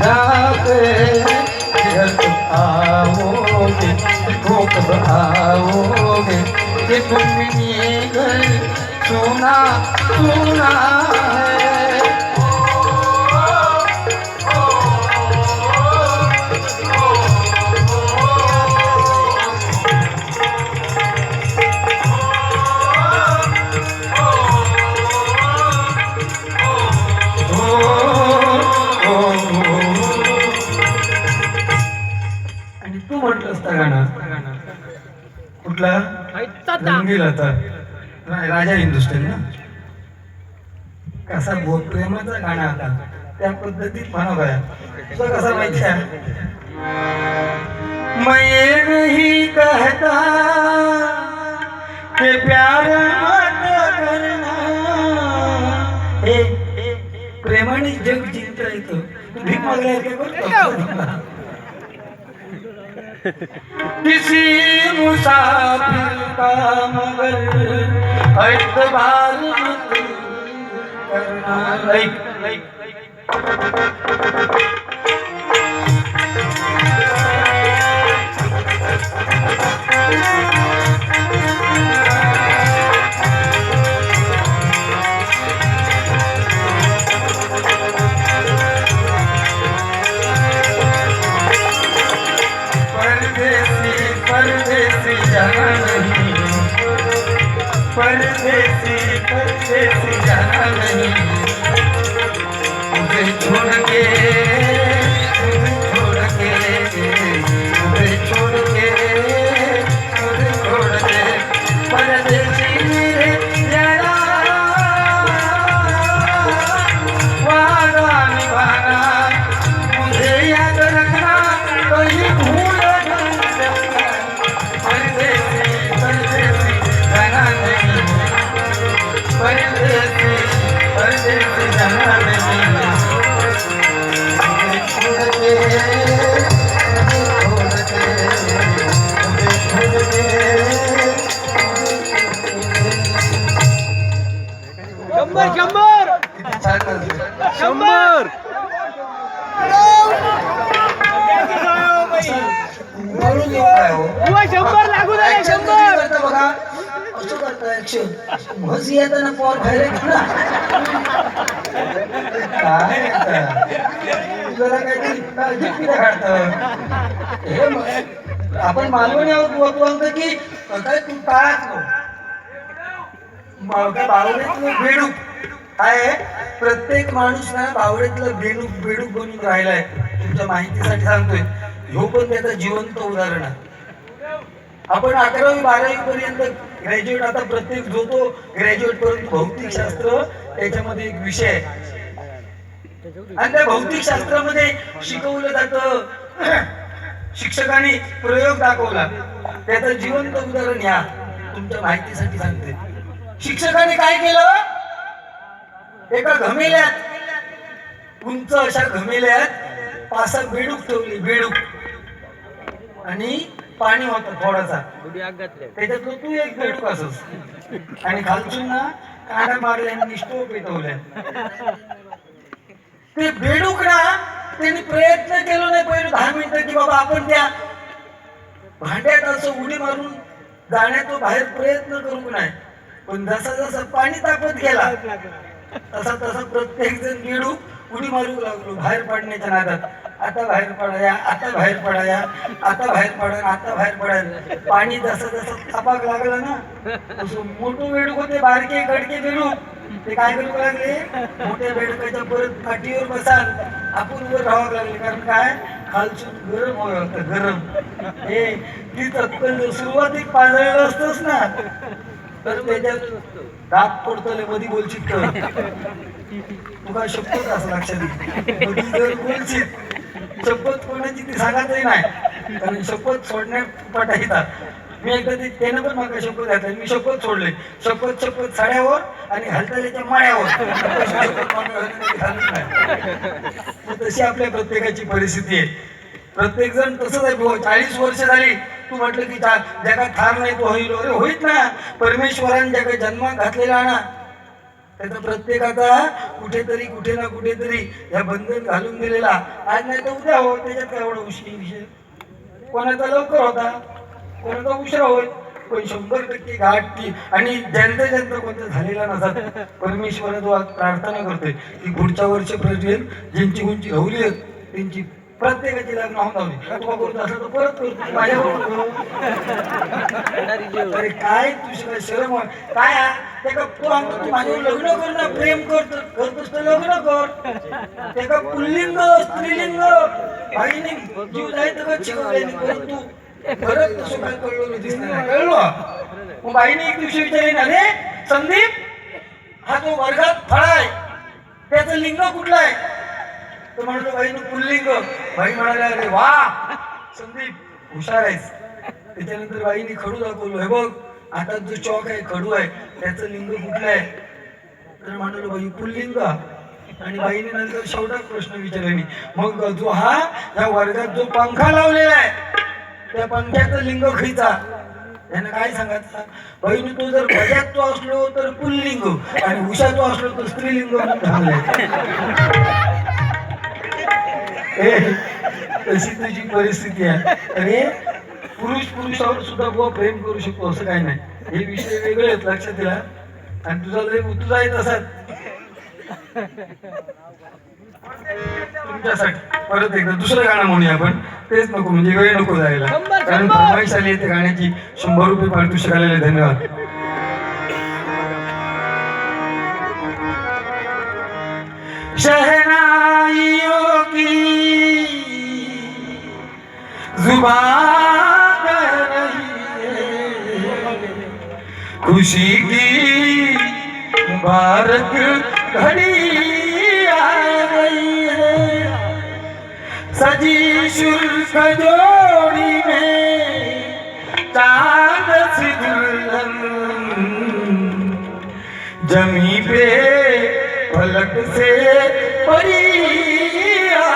कुछ जाते हैं कब आओगे तो कब आओगे कि तुमने घर सुना सुना है आणि तू म्हटलंस त्या गाणं कुठला? रंगील आता राजा हिंदुस्तान ना? कसा बोध प्रेमाचा गाणं आता. त्या पद्धतीत म्हणा बाया तुला कसा माहिती आहे? मैं ये नहीं कहता कि प्यार मत करना. हे प्रेमाने जग जिंकता येतं भीक मागल्यासारखं करतो किसी मुसाफिर का मगर मत करना। म्हशी येताना पॉर ना काय येतं? जरा काहीतरी काळजी हे आपण मालवणी आहोत बुवा, की काय तू टाळाच काय बावडीतलं बेडूक काय आहे? प्रत्येक माणूस ना बावडीतलं बेडूक बेडूक बनून राहिलाय तुमच्या माहितीसाठी सांगतोय ह्यो पण त्याचं जिवंत उदाहरण आहे आपण अकरावी बारावी पर्यंत ग्रॅज्युएट आता प्रत्येक जो तो ग्रॅज्युएट पर्यंत भौतिक शास्त्र त्याच्यामध्ये एक विषय आहे. आणि त्या भौतिक शास्त्रामध्ये शिकवलं जात. शिक्षकांनी प्रयोग दाखवला. त्याचं जिवंत उदाहरण या तुमच्या माहितीसाठी सांगते. शिक्षकाने काय केलं? एका घमेल्यात उंच अशा घमेल्यात पासा बेडूक ठेवली बेडूक. आणि पाणी होतं थोडासा. त्याच्यातलं तू एक बेडूक असस. आणि खालचून ना काड्या मारल्या आणि स्टोव पेटवल्या ते बेडूक ना त्यांनी प्रयत्न केला नाही पहिले दहा मिनिटं की बाबा आपण त्या भांड्यात असं उडी मारून जाण्याचा बाहेर प्रयत्न करू नाही. पण जसा जसा पाणी तापत गेला तसा तसा प्रत्येक जण बेडूक उडी मारू लागलो बाहेर पडण्याच्या नादात. आता बाहेर पडाया आता बाहेर पडाया आता बाहेर पडा आता बाहेर पडाय पाणी जसं जसं तापाक लागलं ना तसं मोठं बेडूक होते बारके गडके बेडूक ते काय करू लागले? मोठ्या बेडकाच्या परत काठीवर बसाल. आपण वर राहावं लागले कारण काय? खालचून गरम हवं होतं गरम. हे ती तत्पर जर सुरुवातीक पाजळलेलं असतंच ना. तर त्याच्यात दात पडतले मधी बोलशीत तुका शपथ असं लक्षात घे जर बोलशीत शपथ कोणाची ती सांगायचंही नाही. कारण शपथ सोडण्यात पटायचा मी एकदा ते त्यानं पण मला शपथ घातली मी शपथ सोडले. शपथ शपथ साड्यावर आणि हलताल्याच्या माळ्यावर. नाही. तशी आपल्या प्रत्येकाची परिस्थिती आहे. प्रत्येक जण तसंच आहे भाऊ. चाळीस वर्ष झाली. तू म्हटलं की जगात ठार नाही तो होईल. अरे होईत ना. परमेश्वराने जगात जन्मात घातलेला ना. त्याचा प्रत्येकाचा कुठेतरी कुठे ना कुठेतरी या बंधन घालून दिलेला. आज नाही तर उद्या हो त्याच्यात काय एवढा उशीर विषय? कोणाचा लवकर होता? कोणाचा उशिरा होईल? पण शंभर टक्के गाठी. आणि ज्यांचा ज्यांचा कोणता झालेला नसत परमेश्वराजवळ प्रार्थना करतोय. की पुढच्या वर्षी प्रश्न ज्यांची उंची राहुली आहेत त्यांची प्रत्येकाची लग्न होऊन तुला करत तर परत करतो. अरे काय तुझी काय शरम? काय आहे? ते का तू आमचं तू माझ्यावर लग्न कर ना प्रेम कर तर- करतोस तर लग्न कर ते का पुल्लिंग स्त्रीलिंग बाईने जीव जायचं का परत तू परत तसं काय कळलं नाही. कळलं मग बाईने एक दिवशी विचारेन अरे संदीप हा जो वर्गात फळा आहे त्याचं लिंग कुठलं आहे तर म्हणतो बाईनं पुल्लिंग भाई म्हणाले अरे वा संदीप हुशार आहेस. त्याच्यानंतर बाईने खडू दाखवलो हे बघ आता जो चौक आहे खडू आहे त्याचं लिंग कुठलं आहे? तर म्हणालो बाई पुल्लिंग आणि बाईने नंतर शेवटाच प्रश्न विचारले मग जो हा या वर्गात जो पंखा लावलेला आहे त्या पंख्याचं लिंग खिचा. त्यानं काय सांगायचं बहिणी तो जर भजात तो असलो तर पुल्लिंग आणि उषातो असलो तर स्त्रीलिंग म्हणून ठरलंय तशी तुझी परिस्थिती आहे. अरे पुरुष पुरुषावर सुद्धा बुवा प्रेम करू शकतो असं काही नाही. हे विषय वेगळे आहेत लक्षात द्या आणि तुझा लय तुझा येत असत तुमच्यासाठी. परत एकदा दुसरं गाणं म्हणूया आपण. तेच नको म्हणजे वेळ नको जायला. कारण. फरमाईश आली आहे त्या गाण्याची शंभर रुपये पारितोषिक आलेले धन्यवाद. शहनाइयों की जुबान रही है खुशी की मुबारक घड़ी आ गई है। सजी शुल्क जोड़ी में चांद सी दुल्हन जमी पे पलक से परी आ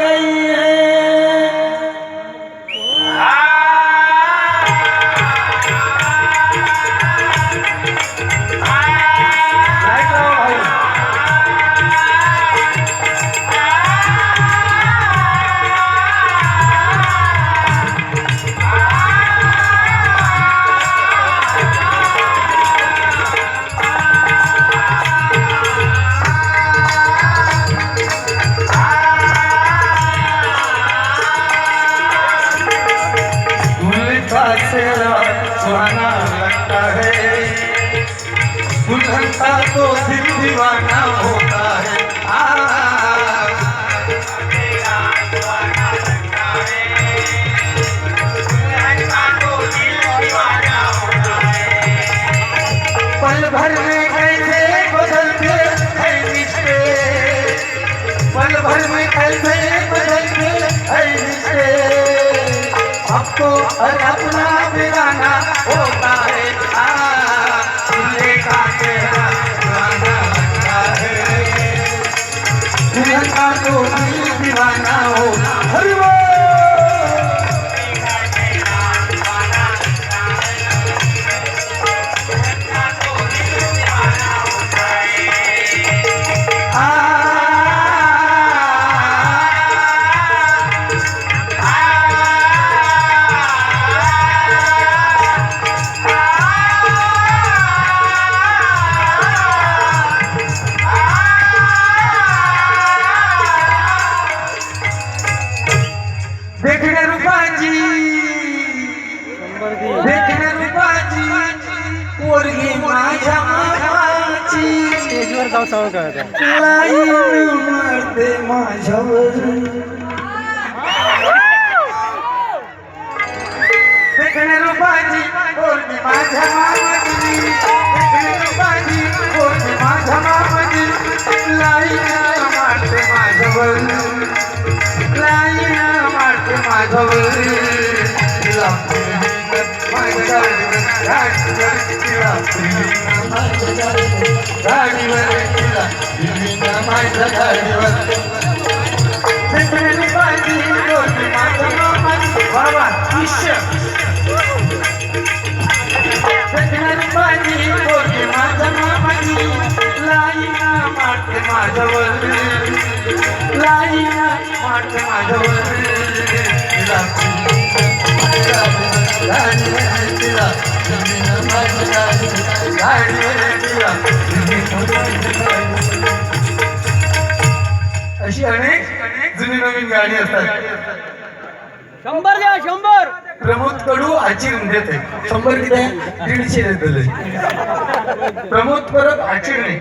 गई है। भर में कैसे बदलते हैं रिश्ते। पल भर में कैसे बदलते हैं रिश्ते। आपको हर अपना बेगाना होता है। का तो दीवाना हो, हरि मारते माझ्यावर देखणे रूपाची माझ्या मामाची देखणे माझ्या मामाची मारते माझ्यावर मारते माझ्यावर. गाडीवर तिला गाडीवर तिला दिल्लीला माझ्या गाडीवर देखणे रूपाची पोरगी माझ्या अशी अनेक जुनी नवीन गाणी असतात. शंभर द्या शंभर. प्रमोद कडू आचिर देते शंभर किती आहे? दीडशे देतले प्रमोद परब आचिरणे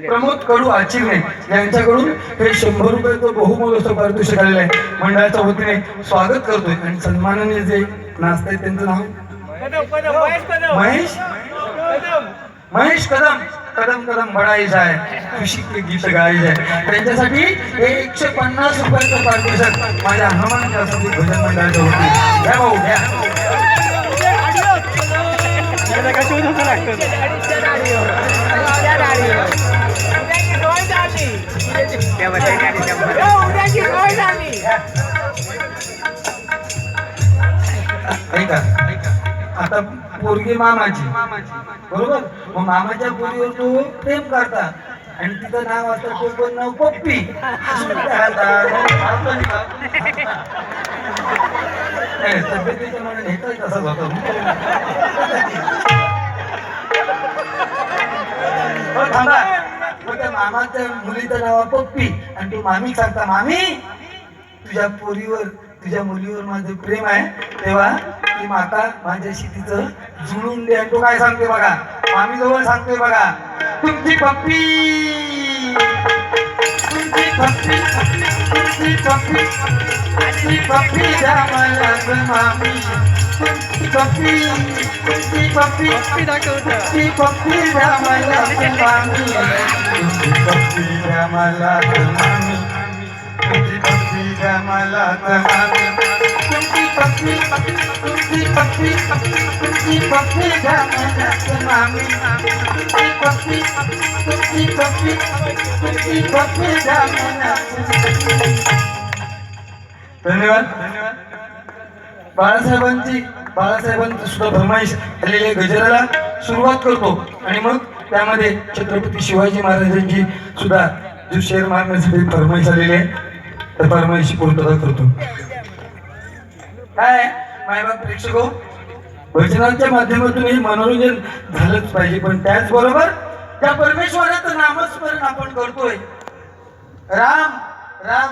प्रमोद कडू आचिरणे यांच्याकडून हे शंभर रुपयाचं बहुमोल असं पारितोषिक आलेलं आहे मंडळाच्या वतीने स्वागत करतोय. आणि सन्मानाने जे नाचतायत त्यांचं नाव? महेश? महेश कदम. कदम कदम कदम आहे. जाय खुशी गीत गायचं आहे. त्यांच्यासाठी एकशे पन्नास रुपयाचं पारितोषिक माझ्या हनुमान शास्त्री भजन मंडळाच्या वतीने. घ्या भाऊ घ्या. त्याला ऐका. आता पोरगी मामाची. बरोबर? मग मामाच्या पोरीवर तो प्रेम करता. आणि तिचं नाव असतं तो पण नाव पप्पी. तब्येतीच्या मनात हेचाही तसाच होता. थांबा. मग त्या मामाच्या मुलीचं नाव पप्पी. आणि तू मामी सांगता मामी तुझ्या पोरीवर तुझ्या मुलीवर माझं प्रेम आहे. तेव्हा ती माता माझ्याशी तिचं जुळून दे. आणि तो काय सांगते बघा? मामी जवळ सांगतोय बघा. तुमची पप्पी! तुमची पप्पी तुमची पप्पी तुमची पप्पी द्या मला मामी. तुमची पप्पी तुमची पप्पी पप्पी तुमची पप्पी द्या मला मामी. तुमची पप्पी द्या मला मामी. तुमची पप्पी द्या मला ग मामी. धन्यवाद. बाळासाहेबांची बाळासाहेबांची सुद्धा फरमाईश आलेल्या गजराला सुरुवात करतो. आणि मग त्यामध्ये छत्रपती शिवाजी महाराजांची सुद्धा जो शेर मारण्यासाठी फरमाईश आलेली आहे तर फरमाईशी पूर्तता करतो. काय मायबाप प्रेक्षक हो भजनाच्या माध्यमातून हे मनोरंजन झालंच पाहिजे. पण त्याचबरोबर त्या परमेश्वराचं नामस्मरण आपण करतोय. राम राम